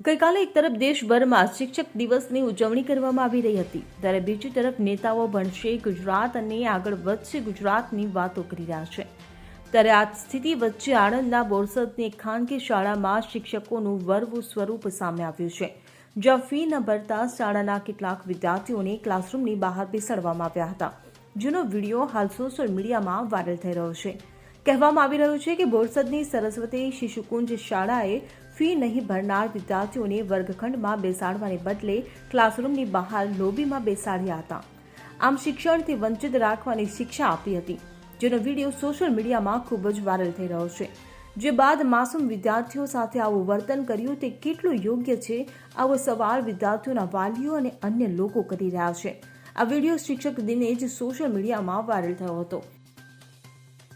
ગઈકાલે એક તરફ દેશભરમાં શિક્ષક દિવસની ઉજવણી કરવામાં આવી રહી હતી, ત્યારે બીજી તરફ નેતાઓ ભણશે ગુજરાત અને આગળ વધશે ગુજરાતની વાતો કરી રહ્યા છે. ત્યારે આ સ્થિતિ વચ્ચે આણંદના બોરસદની એક ખાનગી શાળામાં શિક્ષકોનું વર્વ સ્વરૂપ સામે આવ્યું છે, જ્યાં ફી ન ભરતા શાળાના કેટલાક વિદ્યાર્થીઓને ક્લાસરૂમની બહાર બેસાડવામાં આવ્યા હતા, જેનો વીડિયો હાલ સોશિયલ મીડિયામાં વાયરલ થઈ રહ્યો છે. કહેવામાં આવી રહ્યું છે કે બોરસદની સરસ્વતી શિશુકુંજ શાળાએ ફી નહીં ભરનાર વિદ્યાર્થીઓને વર્ગખંડમાં બેસાડવાને બદલે ક્લાસરૂમની બહાર લોબીમાં બેસાડ્યા હતા. આમ શિક્ષણથી વંચિત રાખવાની શિક્ષા આપી હતી, જેનો વીડિયો સોશિયલ મીડિયામાં ખૂબ જ વાયરલ થઈ રહ્યો છે. જે બાદ માસૂમ વિદ્યાર્થીઓ સાથે આવું વર્તન કર્યું તે કેટલું યોગ્ય છે, આવો સવાલ વિદ્યાર્થીઓના વાલીઓ અને અન્ય લોકો કરી રહ્યા છે. આ વીડિયો શિક્ષક દિને જ સોશિયલ મીડિયામાં વાયરલ થયો હતો.